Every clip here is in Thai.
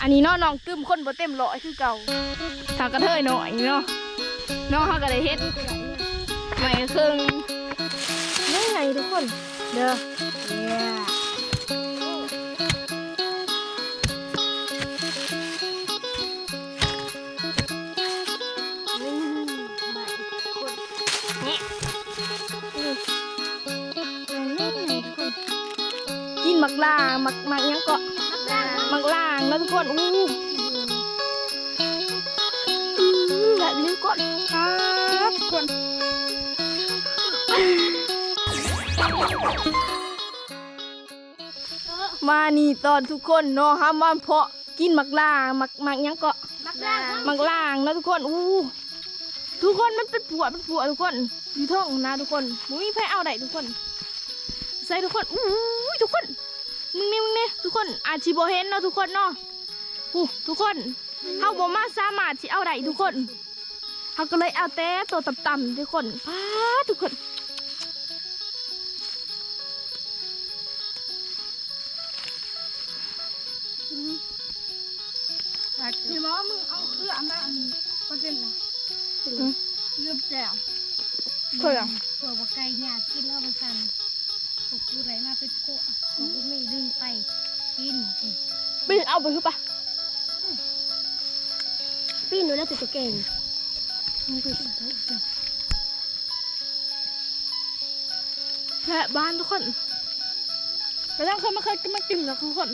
อันนี้เนาะน้องตึมคนบ่เต็มร้อยคือเก่าทางกระเทยหน่อยเนาะน้องเขาก็เลยเฮ็ดใหม่ครึ่งนี่ไงทุกคน เด้อเนี่ยอืมใหม่คนเนี่ยนี่นี่ไงทุกคนกินหมักลางหมักหมักหยังเกาะห มักลางแล้วทุกคน อู้อื้อแบบนี้ก่อนครับทุกคนมานี่ตอนทุกคนเนาะห้ามมาเพาะกินหมักลางหมักหมักหยังเกาะมักล่างหมักลางแล้วทุกคนอู้ทุกคนมันเป็นผัวเป็นผัวทุกคนอยู่ท้องนะทุกคนมุ้ยไพ่เอาได้ทุกคน ใส่ทุกคนอู้ยทุกคน มึงนี่มึงนี่ทุกคนอาจสิบ่เห็นเนาะทุกคนเนาะอู้ทุกคนเฮาบ่มาสามารถสิเอาได้ทุกคนเฮาก็เลยเอาแต่ตัวต่ำๆทุกคนพาทุกคนพี่มอมึงเอาเครื่องมาอันนี้ก็เป็นละเลือแจ่วเครื่องผัวว่าไก่หยาดกินแล้วมันสั่น พวกกูไรมาเป็นโคพวกกูไม่ดึงไปกินไปเอาไปคือปะปีนหนูแล้วตัวเก่งมันคือสิ่งที่แพะบ้านทุกคนไปแล้วเคยมาเคยมากินแล้วทุกคน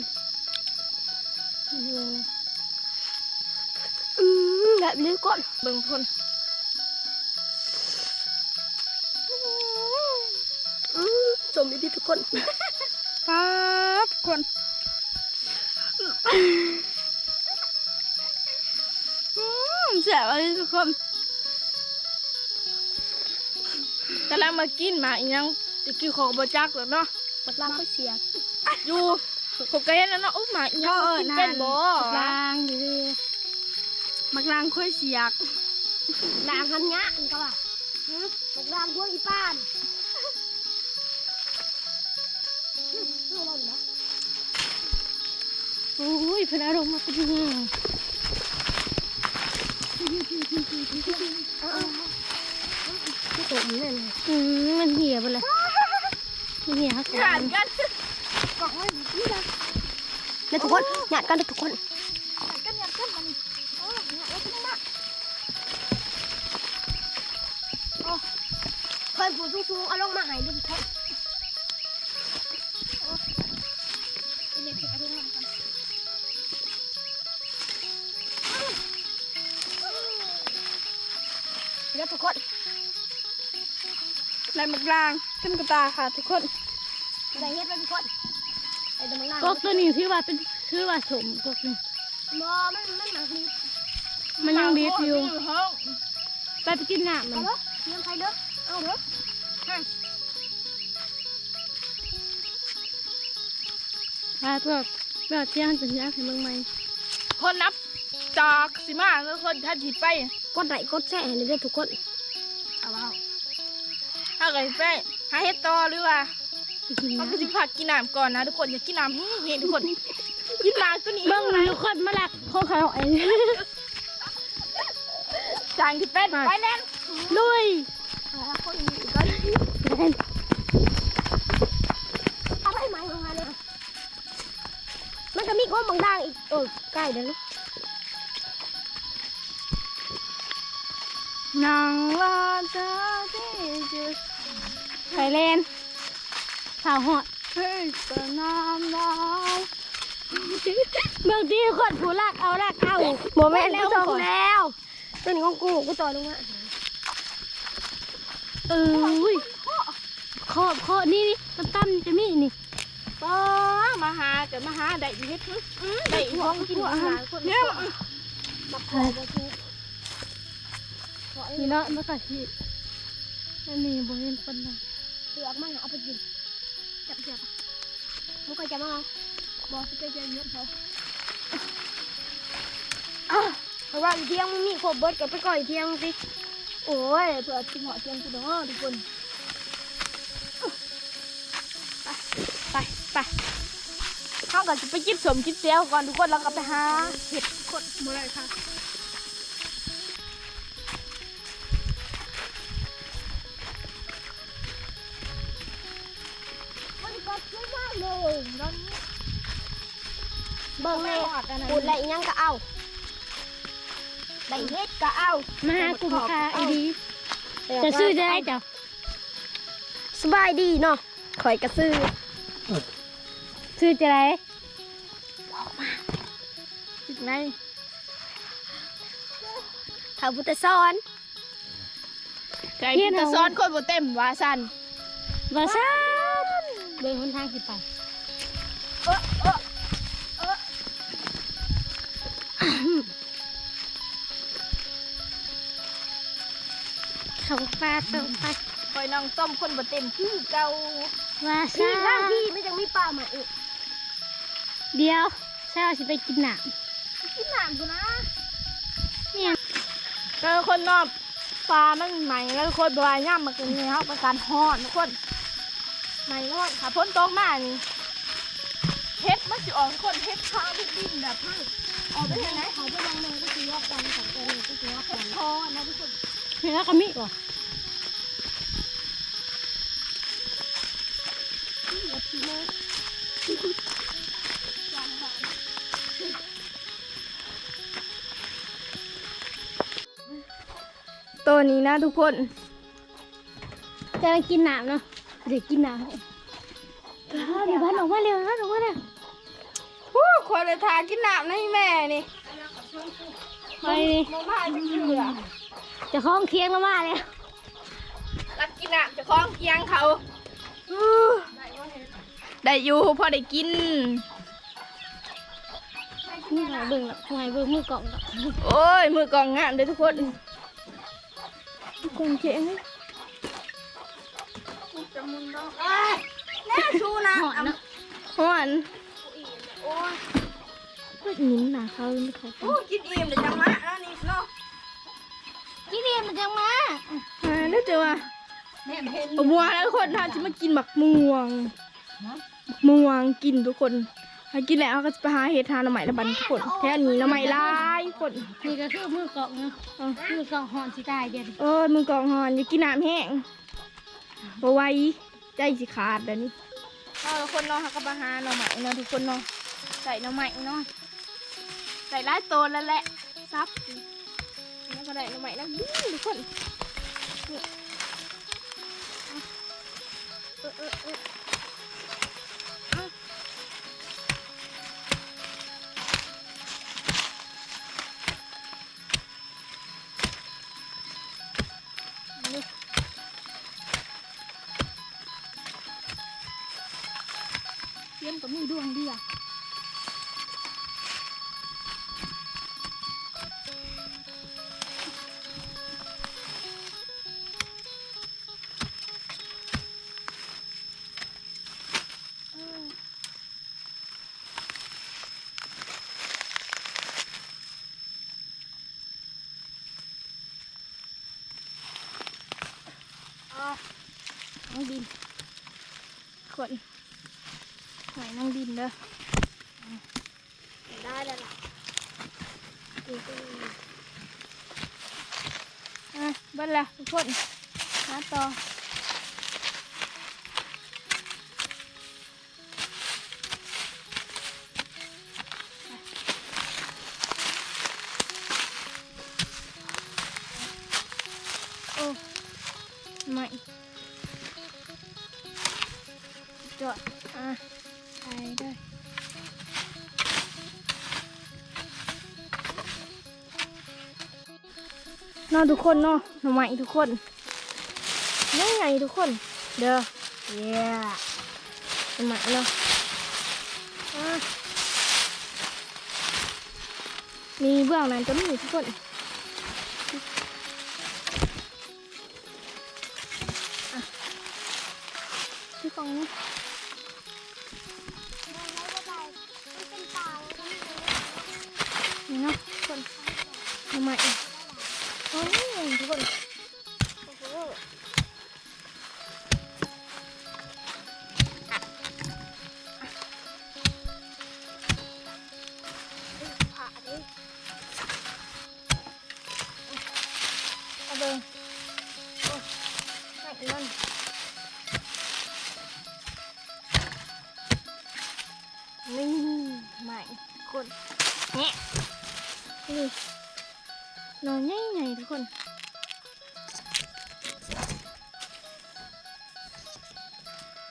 อืมแบบนี้ก่อนเบิ่งคน มสมดีทุกคนป้าบคนอืมแซ่บอะไรทุกคนกำลังมากินหมาอีหยังจะกินของบจักแล้วเนาะมักล่างก็เสียอยู่ผมก็เห็นแล้วเนาะอุ๊ยหมาอีหยังกินเป็นบ่ล่างดิมักลางค่อยเสียกล่างหันงะก็ว่ามักล่างพวกอีป้านนี่ โอ้ยพนักลงมาเป็นยังไงตัวมันนั่นอืมมันเหี่ยไปเลยมันเหี่ยครับขาดกันแล้วทุกคนหยาดกันทุกคนกันยันกันมันโอ้ยเนี่ยแล้วขึ้นมาเคยผูสูงๆเอาลงมาหายด้วยทุกค ในมักลางขึ้นกระตาค่ะ ทุกคนได้เฮ็ดแล้วทุกคนไอ้ดมังล่างกกตัวนี้ถือว่าเป็นถือว่าสมกกนี่มอมันมันหนักนิดมันยังดีอยู่ห้องไปไปกินน้ำมัเอานเด้อเลี้ยงใครเด้อเอาเด้อพาตัวแบบเที่ยงจะยากให้มึงไหมคนนับจากสิมาทุกคนถ้าจีไปกดไลค์กดแชร์ให้เด้อทุกคนเอาเอา ถ้าเกิดไปหาเฮ็ดต่อหรือว่าไปกินเขาน้ำก็สิพักกินน้ำก่อนนะทุกคนอย่ากินน้ำเฮ้ยทุกคนกินน้ำตัวนี้เบิ้งนะทุกคนมาลักของเขาไอ้จางที่เป็นไปแล้วลุยแล้วคนอื่นก็เอาไปไหมของมันเลยมันก็มีข้อมังด่างอีกเออใกล้เด้อนางลาจาที่จะ ไทยแลนด์สาวหอดเฮ้ยสนามดาวเบิ้งที่คนผู้ลักเอาลักเอาโมเมนต์แล้วจบแล้วตัวนี้ของกูกูต่อลงมาเอออุ้ยขอบขอบนี่นี่ตั้มๆจะมีนี่ป้ามาหาแต่มาหาได้เฮ็ดหึได้ห้องกินอาหารเนี่ยบักคอบักคูนี่เนาะมันก็สิอันนี้บ่เห็นปานใด เปลือกมันเอาไปกินจับเชือกมึงเคยจับมั้งเหรอบอกเคยจับเยอะเขาเพราะว่าเที่ยงมึงมีครบเบิดกับไปก่อยเที่ยงสิโอ้ยเผื่อกินหอเทียงกูเนาะทุกคนไปไปเข้าเขาก็จะไปกินสมกินเสียวก่อนทุกคนแล้วก็ไปหาเห็ดทุกคนเมื่อไรค่ะ ไม่ได้เลยตอนนี้เบิ่งแม่หอดอันนั้นปูดอะไรอีหยังก็เอาได้เฮ็ดก็เอามาหากลุ่มค้าอีดีจะซื้อจะได้จ้ะสบายดีเนาะข่อยก็ซื้อซื้อจะได้ถึงในถ้าพุทธสอนไก่ที่จะซ้อนคนบ่เต็มว่าสันบาซ่า เบิ่งหนทางสิไปเขาปลาเขาปลาคอยน้องต้มคนบ่เต็มคือเก่าบาพี่ซ่าล่างพี่ไม่ยังมีปลามาอีกเดี๋ยวเช้าสิไปกินหนามกินหนามกูนะเนี่ยก็คนนอกปลามันใหม่แล้วคนบวายย่ำมากินเนี่ยเขาประการฮอดทุกคน ใหม่ฮอดค่ะพ้นตกมานี่เฮ็ดมันสิออกทุกคนเฮ็ดข้าวดินดินแบบนี้ออกไปทางไหนเขาไปยังเมืองก็คือว่ากันของตัวนี้ก็คือว่ากันพอนะทุกคนเห็นแล้วก็มีก่อตัวนี้นะทุกคน จะไปกินหนามเนาะ เดี๋ยวกินหนามให้เดี๋ยวพันออกมาเร็วพันออกมาเร็วฮู้คนเลยทากินน้ำนะแม่นี่ไปนี่มาบ้านเชื่อจะคล้องเคียงแล้วมาแล้วรักกินน้ำจะคล้องเคียงเขาอู้ได้อยู่พอได้กินนี่หายเบิ่งละหายเบิ่งมือกล่องละโอ้ยมือกองงามเลยทุกคนทุกคนเจ๋งเลย แน่ชูนะหอนเนาะหวานโอ้ยก็หินหนาเขาไม่เขาโอ้กินอิ่มเดี๋ยวจังมะแล้วนี่เนาะกินเรียนมันจังมาอ่าได้เจอว่าแม่เห็นบักม่วงแล้วทุกคนถ้าจะมากินบักม่วงบักม่วงกินทุกคนถ้ากินแล้วก็จะไปหาเห็ดทานหน่อไม้ละบันทุกคนแค่นี้หน่อไม้ลายทุกคนนี่ก็คือมือกล่องเนาะมือกล่องหอนสิตายเดี๋ยวนี้เออมือกองหอนอย่ากินน้ำแห้งบ่ไหว ใจสิขาดแล้วนี่เออทุกคนเนาะเขาก็มาหาหน่อไม้เนาะทุกคนเนาะใส่หน่อไม้เนาะใส่หลายตัวแล้วแหละซับแล้วก็ได้หน่อไม้แล้วทุกคนนี่เออเออเออ อะเบัดละทุกคนมาต่อโอ้ไม่จอดอะไปได้เนอนทุกคนเนาะหน่อไม้ทุกคนนี่ไงทุกคน เด้อเย้หน่อไม้เนาะอะมีเบื้องนั้นก็มีทุกคนที่กองนี้ คน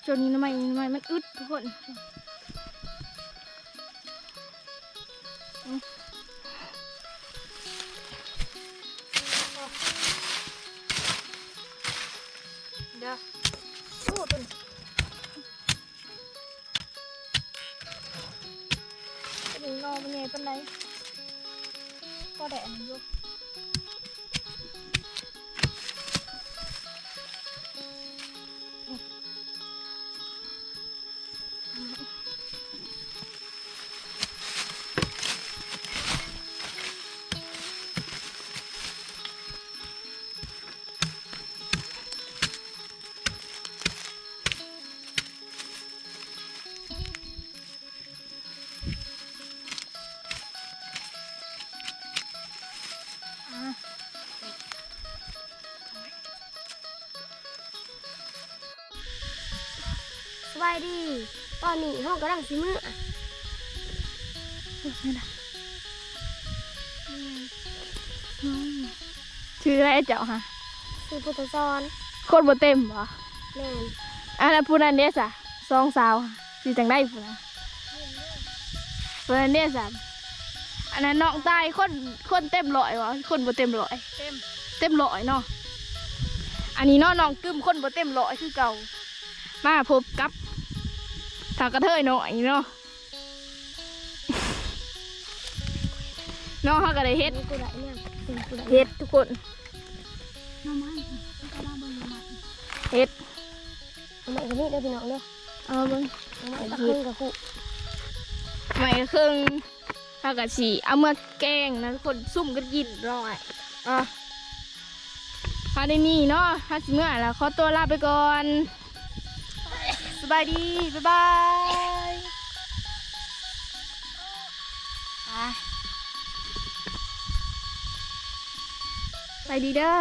จนนี้ทำไมทำไมมันอึดทุกคนอืมเดี๋ยวโอ้ตุนเป็นนอนเป็นไงเป็นไรก็แดดมันอยู่ายดี ตอนนี้ห้องกำลังสิมือชื่ออะไรเจ้าฮะคือพุทธซอนโคตรบ่เต็มบ่แม่นอันนั้นผู้นั้นเด้สะสองสาวค่ะสิจังได้ผู้นั้นผู้นั้นเด้สะอันนั้นน้องตายคนคนเต็มร้อยวะคนบ่เต็มร้อย เต็มเต็มร้อยเนาะอันนี้เนาะน้องกึมคนบ่เต็มร้อยคือเก่ามาพบกับทางกระเทยหน่อยเนาะน้องเขาก็ได้เฮ็ดนี่กูได้เนี่ยเป็นกูได้เฮ็ดทุกคนน้ำมันก็มาเบิ่งน้ำมันเฮ็ดทำไมกันนี่เด้อพี่น้องเด้อเอาเบิ่งทำไมตะคึงกับคู่ไม่ครึ่งเท่ากับสีเอาเมื่อแกงนะทุกคนซุ่มกันกินร้อยอะพาในนี่เนาะถ้าสิเมื่อแล้วขอตัวลาไปก่อนส บายดีบ๊ายบายไปไปดีเด้อ